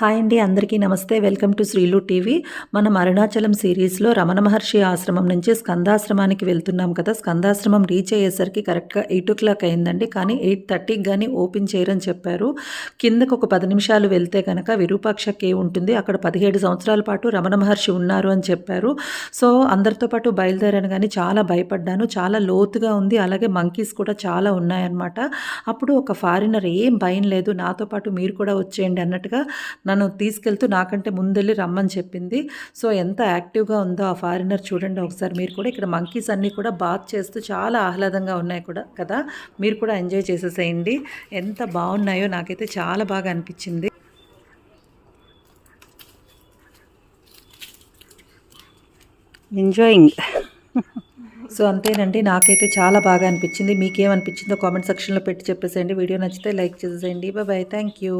Hi అండి అందరికీ నమస్తే. Welcome to Srilu TV. మనం అరుణాచలం సిరీస్లో రమణ మహర్షి ఆశ్రమం నుంచి స్కందాశ్రమానికి వెళ్తున్నాం కదా. స్కందాశ్రమం రీచ్ అయ్యేసరికి కరెక్ట్గా ఎయిట్ ఓ క్లాక్ అయిందండి. కానీ ఎయిట్ థర్టీకి కానీ ఓపెన్ చేయరని చెప్పారు. కిందకు ఒక పది నిమిషాలు వెళ్తే కనుక విరూపాక్ష కే ఉంటుంది. అక్కడ పదిహేడు సంవత్సరాల పాటు రమణ మహర్షి ఉన్నారు అని చెప్పారు. సో అందరితో పాటు బయలుదేరాను కానీ చాలా భయపడ్డాను. చాలా లోతుగా ఉంది. అలాగే మంకీస్ కూడా చాలా ఉన్నాయన్నమాట. అప్పుడు ఒక ఫారినర్ ఏం భయం లేదు. నాతో పాటు మీరు కూడా వచ్చేయండి అన్నట్టుగా నన్ను తీసుకెళ్తూ నాకంటే ముందెళ్ళి రమ్మని చెప్పింది. సో ఎంత యాక్టివ్గా ఉందో ఆ ఫారినర్ చూడండి ఒకసారి. మీరు కూడా ఇక్కడ మంకీస్ అన్నీ కూడా బాత్ చేస్తూ చాలా ఆహ్లాదంగా ఉన్నాయి కూడా కదా? మీరు కూడా ఎంజాయ్ చేసేసేయండి. ఎంత బాగున్నాయో నాకైతే చాలా బాగా అనిపించింది. ఎంజాయింగ్ సో అంతేనండి. నాకైతే చాలా బాగా అనిపించింది. మీకేమనిపించిందో కామెంట్ సెక్షన్లో పెట్టి చెప్పేసేయండి. వీడియో నచ్చితే లైక్ చేసేసేయండి. Bye thank you